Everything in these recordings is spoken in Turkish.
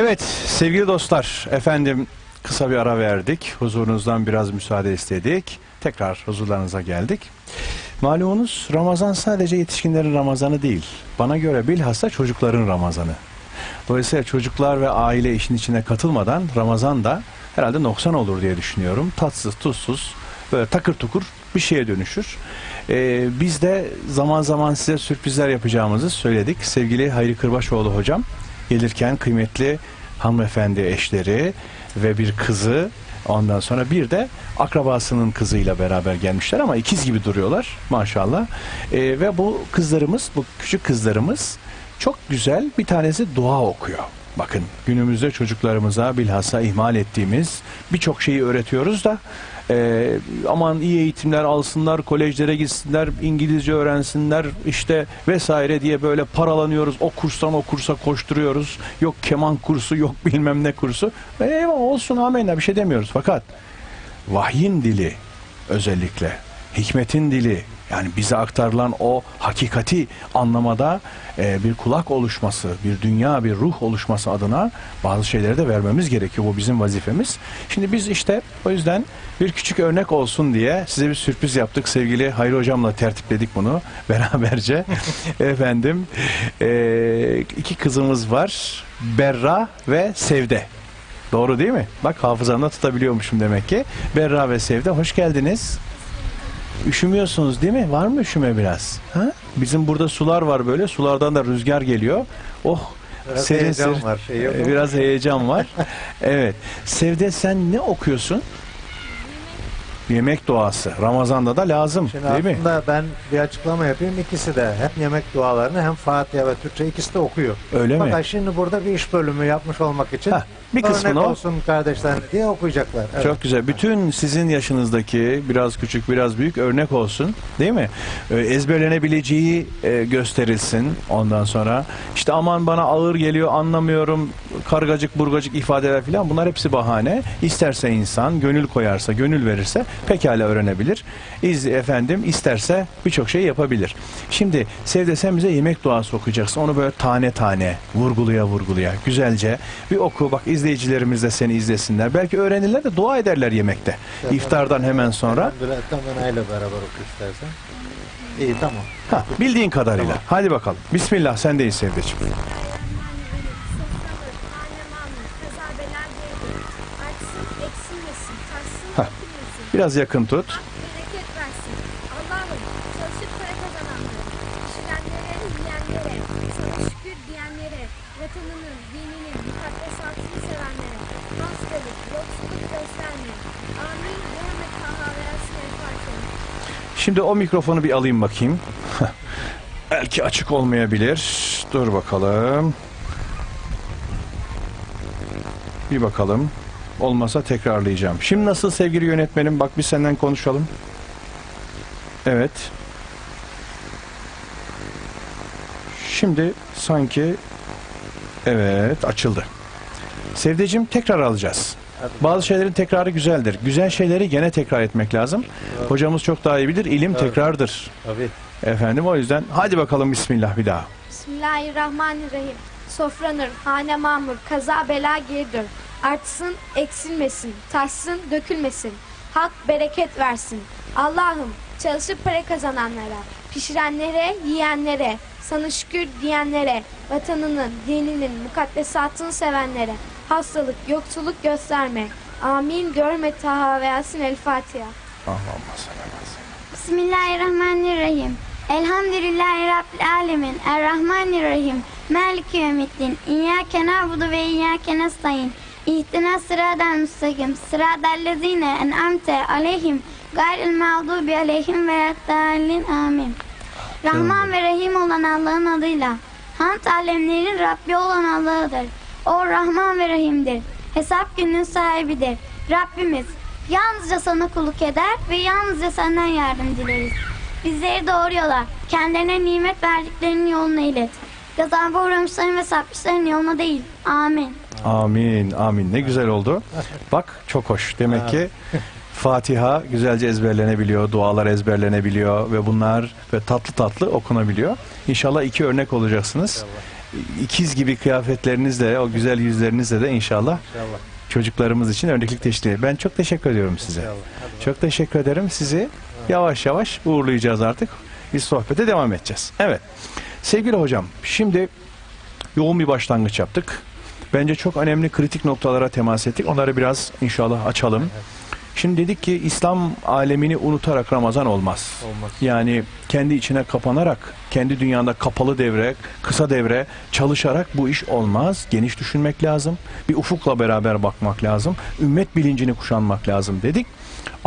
Evet sevgili dostlar efendim kısa bir ara verdik. Huzurunuzdan biraz müsaade istedik. Tekrar huzurlarınıza geldik. Malumunuz Ramazan sadece yetişkinlerin Ramazanı değil. Bana göre bilhassa çocukların Ramazanı. Dolayısıyla çocuklar ve aile işin içine katılmadan Ramazan da herhalde noksan olur diye düşünüyorum. Tatsız, tuzsuz, böyle takır tukur bir şeye dönüşür. Ee, biz de zaman zaman size sürprizler yapacağımızı söyledik. Sevgili Hayri Kırbaşoğlu hocam gelirken kıymetli hanımefendi eşleri ve bir kızı ondan sonra bir de akrabasının kızıyla beraber gelmişler ama ikiz gibi duruyorlar maşallah. Ee, ve bu kızlarımız, bu küçük kızlarımız çok güzel bir tanesi dua okuyor. Bakın günümüzde çocuklarımıza bilhassa ihmal ettiğimiz birçok şeyi öğretiyoruz da e, aman iyi eğitimler alsınlar, kolejlere gitsinler, İngilizce öğrensinler işte vesaire diye böyle paralanıyoruz. O kurstan o kursa koşturuyoruz. Yok keman kursu, yok bilmem ne kursu. E, olsun amenna bir şey demiyoruz. Fakat vahyin dili özellikle, hikmetin dili yani bize aktarılan o hakikati anlamada e, bir kulak oluşması, bir dünya, bir ruh oluşması adına bazı şeyleri de vermemiz gerekiyor. Bu bizim vazifemiz. Şimdi biz işte o yüzden bir küçük örnek olsun diye size bir sürpriz yaptık. Sevgili Hayri Hocam'la tertipledik bunu beraberce. Efendim e, iki kızımız var. Berra ve Sevde. Doğru değil mi? Bak hafızamda tutabiliyormuşum demek ki. Berra ve Sevde hoş geldiniz. Üşümüyorsunuz değil mi? Var mı üşüme biraz? Ha? Bizim burada sular var böyle. Sulardan da rüzgar geliyor. Oh Biraz serin heyecan var, şey yok? Biraz heyecan var. evet. Sevde sen ne okuyorsun? Yemek duası. Ramazan'da da lazım Şimdi değil mi? aslında ben bir açıklama yapayım. İkisi de hem yemek dualarını hem Fatiha ve Türkçe ikisi de okuyor. Öyle mi? Fakat şimdi burada bir iş bölümü yapmış olmak için Heh, bir kısmını örnek o. olsun kardeşler diye okuyacaklar. Evet. Çok güzel. Bütün sizin yaşınızdaki biraz küçük biraz büyük örnek olsun değil mi? Ee, ezberlenebileceği e, gösterilsin ondan sonra. işte aman bana ağır geliyor anlamıyorum kargacık burgacık ifadeler falan bunlar hepsi bahane. İsterse insan gönül koyarsa gönül verirse pekala öğrenebilir. İz, efendim isterse birçok şey yapabilir. Şimdi Sevde sen bize yemek duası okuyacaksın. Onu böyle tane tane vurguluya vurguluya güzelce bir oku. Bak izleyicilerimiz de seni izlesinler. Belki öğrenirler de dua ederler yemekte. Tamam. İftardan hemen sonra. Elhamdülillah Tamanayla beraber oku istersen. İyi tamam. Ha, bildiğin kadarıyla. Tamam. Hadi bakalım. Bismillah sendeyiz Sevdeciğim. Hah, Biraz yakın tut. Bereket versin. Allah'ım çalışıp para kazananlara, pişirenlere, yiyenlere, sana şükür diyenlere, vatanının, dininin, mukaddesatını sevenlere, hastalık, yoksulluk gösterme. Amin. Muhammed Taha ve. Şimdi o mikrofonu bir alayım bakayım. Belki açık olmayabilir. Dur bakalım. Bir bakalım. Olmasa tekrarlayacağım. Şimdi nasıl sevgili yönetmenim? Bak biz senden konuşalım. Evet. Şimdi sanki evet açıldı. Sevdeciğim tekrar alacağız. Bazı şeylerin tekrarı güzeldir. Güzel şeyleri gene tekrar etmek lazım. Hocamız çok daha iyi bilir. İlim tekrardır. Tabii. Efendim o yüzden hadi bakalım bismillah bir daha. Bismillahirrahmanirrahim. Sofranır, hane mamur, kaza bela geridir. Artsın, eksilmesin, taşsın, dökülmesin. Hak bereket versin. Allah'ım çalışıp para kazananlara, pişirenlere, yiyenlere, sana şükür diyenlere, vatanının, dininin, mukaddesatını sevenlere, hastalık, yoksulluk gösterme. Amin. Görme Taha ve Yasin El Fatiha. Allah'ım Bismillahirrahmanirrahim. Elhamdülillahi Rabbil Alemin. Errahmanirrahim. Maliki yevmiddin. İyyâke na'budu ve iyyâke nestaîn. İhdina sıradal müstakim. Sıradallezîne en'amte aleyhim. Gayril mağdubi aleyhim ve yaddallin. Amin. Rahman ve Rahim olan Allah'ın adıyla. Hamd alemlerin Rabbi olan Allah'ıdır. O Rahman ve Rahim'dir. Hesap gününün sahibidir. Rabbimiz yalnızca sana kulluk eder ve yalnızca senden yardım dileriz. Bizleri doğru yola, kendilerine nimet verdiklerinin yoluna ilet. Gazaba uğramışların ve sapmışların yoluna değil. Amin. Amin, amin. Ne güzel oldu. Bak çok hoş. Demek ki Fatiha güzelce ezberlenebiliyor, dualar ezberlenebiliyor ve bunlar ve tatlı tatlı okunabiliyor. İnşallah iki örnek olacaksınız. ikiz gibi kıyafetlerinizle, o güzel yüzlerinizle de inşallah çocuklarımız için örneklik teşkil. Ben çok teşekkür ediyorum size. Çok teşekkür ederim. Sizi yavaş yavaş uğurlayacağız artık. Biz sohbete devam edeceğiz. Evet. Sevgili hocam, şimdi yoğun bir başlangıç yaptık. Bence çok önemli kritik noktalara temas ettik. Onları biraz inşallah açalım. Şimdi dedik ki İslam alemini unutarak Ramazan olmaz. Olmaz. Yani kendi içine kapanarak, kendi dünyanda kapalı devre, kısa devre çalışarak bu iş olmaz. Geniş düşünmek lazım. Bir ufukla beraber bakmak lazım. Ümmet bilincini kuşanmak lazım dedik.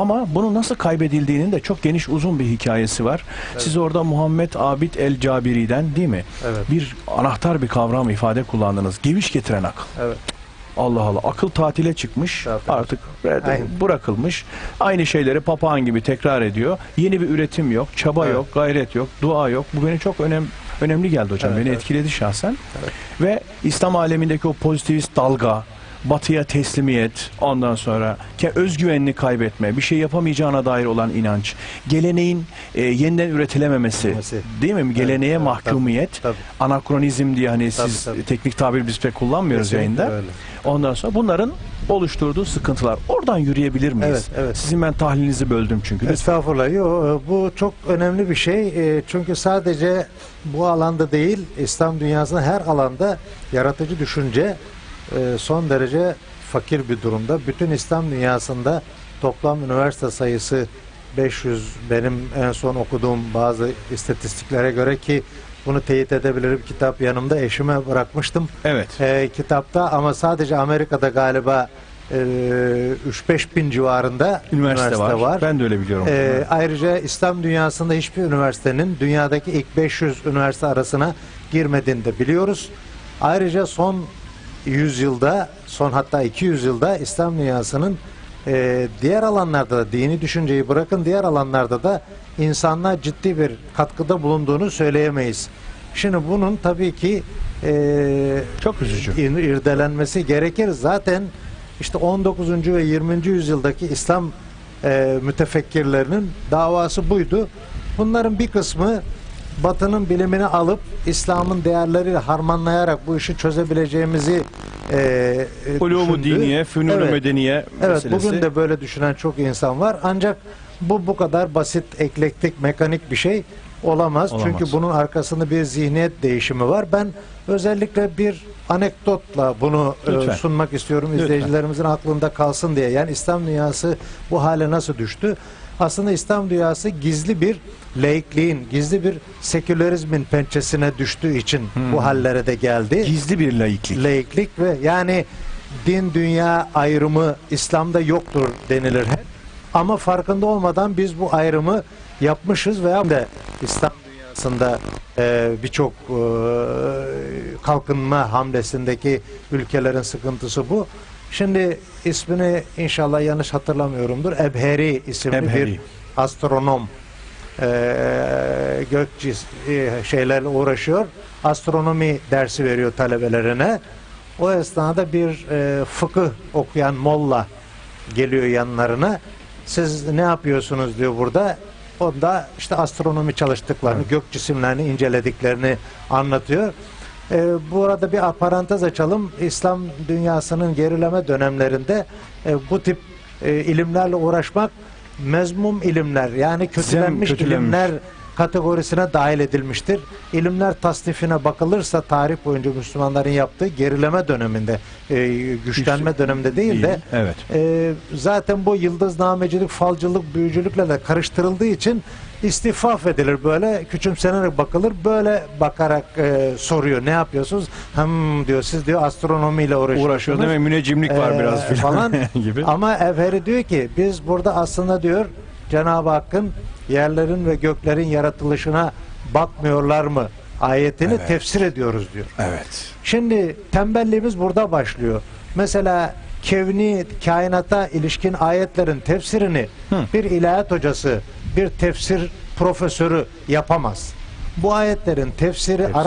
Ama bunu nasıl kaybedildiğinin de çok geniş uzun bir hikayesi var. Siz orada Muhammed Abid El Cabiri'den değil mi? Evet. Bir anahtar bir kavram ifade kullandınız. Geviş getiren akıl. Evet. Allah Allah akıl tatile çıkmış Tatile artık Aynen. bırakılmış aynı şeyleri papağan gibi tekrar ediyor yeni bir üretim yok çaba Evet. yok gayret yok dua yok bu beni çok önem önemli geldi hocam Evet, beni evet. etkiledi şahsen ve İslam alemindeki o pozitivist dalga batıya teslimiyet ondan sonra ke özgüvenini kaybetme bir şey yapamayacağına dair olan inanç geleneğin e, yeniden üretilememesi değil mi geleneğe evet, mahkumiyet Tabii. anakronizm diye hani Tabii, siz tabii. teknik tabir biz pek kullanmıyoruz Kesinlikle yayında öyle. Ondan sonra bunların oluşturduğu sıkıntılar. Oradan yürüyebilir miyiz? Evet, evet. Sizin ben tahlilinizi böldüm çünkü. Estağfurullah. Yo, bu çok önemli bir şey. E, Çünkü sadece bu alanda değil, İslam dünyasında her alanda yaratıcı düşünce e, son derece fakir bir durumda. Bütün İslam dünyasında toplam üniversite sayısı 500 benim en son okuduğum bazı istatistiklere göre ki bunu teyit edebilirim. Kitap yanımda eşime bırakmıştım. Evet. e, kitapta ama sadece Amerika'da galiba e, 3-5 bin civarında Üniversite, var. Ben de öyle biliyorum. E, ayrıca İslam dünyasında hiçbir üniversitenin dünyadaki ilk 500 üniversite arasına girmediğini de biliyoruz. Ayrıca son 100 yılda, son hatta 200 yılda İslam dünyasının e, diğer alanlarda da dini düşünceyi bırakın diğer alanlarda da insanlığa ciddi bir katkıda bulunduğunu söyleyemeyiz. Şimdi bunun tabii ki e, Çok üzücü. ir- irdelenmesi gerekir. Zaten işte 19. ve 20. yüzyıldaki İslam e, mütefekkirlerinin davası buydu. Bunların bir kısmı Batı'nın bilimini alıp İslam'ın değerleriyle harmanlayarak bu işi çözebileceğimizi e, e, Ulumu diniye, fünunu Evet. medeniye Evet meselesi. bugün de böyle düşünen çok insan var. Ancak bu bu kadar basit, eklektik, mekanik bir şey olamaz. Olamaz. Çünkü bunun arkasında bir zihniyet değişimi var. Ben özellikle bir anekdotla bunu e, Lütfen. sunmak istiyorum Lütfen. izleyicilerimizin aklında kalsın diye. Yani İslam dünyası bu hale nasıl düştü? Aslında İslam dünyası gizli bir laikliğin, gizli bir sekülerizmin pençesine düştüğü için Hmm. bu hallere de geldi Gizli bir laiklik. laiklik ve yani din dünya ayrımı İslam'da yoktur denilir hep. Ama farkında olmadan biz bu ayrımı yapmışız veya de İslam dünyasında e, birçok e, kalkınma hamlesindeki ülkelerin sıkıntısı bu. Şimdi ismini inşallah yanlış hatırlamıyorumdur. Ebheri isimli Ebheri. bir astronom e, gök e, şeylerle uğraşıyor. Astronomi dersi veriyor talebelerine. O esnada bir e, fıkıh okuyan molla geliyor yanlarına. Siz ne yapıyorsunuz diyor burada. O da işte astronomi çalıştıklarını, gök cisimlerini incelediklerini anlatıyor. E, bu arada bir parantez açalım. İslam dünyasının gerileme dönemlerinde e, bu tip e, ilimlerle uğraşmak mezmum ilimler yani kötülenmiş, kötülenmiş. ilimler kategorisine dahil edilmiştir. İlimler tasnifine bakılırsa tarih boyunca Müslümanların yaptığı gerileme döneminde, e, güçlenme döneminde değil de Evet. e, zaten bu yıldıznamecilik, falcılık, büyücülükle de karıştırıldığı için istifaf edilir böyle küçümsenerek bakılır böyle bakarak e, soruyor ne yapıyorsunuz hem diyor siz diyor astronomiyle uğraşıyorsunuz Uğraşıyor demek müneccimlik var Ee, biraz filan falan gibi. ama Evheri diyor ki biz burada aslında diyor Cenab-ı Hakk'ın yerlerin ve göklerin yaratılışına bakmıyorlar mı ayetini Evet. tefsir ediyoruz diyor. Evet. Şimdi tembelliğimiz burada başlıyor. Mesela kevni kainata ilişkin ayetlerin tefsirini Hı. bir ilahiyat hocası, bir tefsir profesörü yapamaz. Bu ayetlerin tefsiri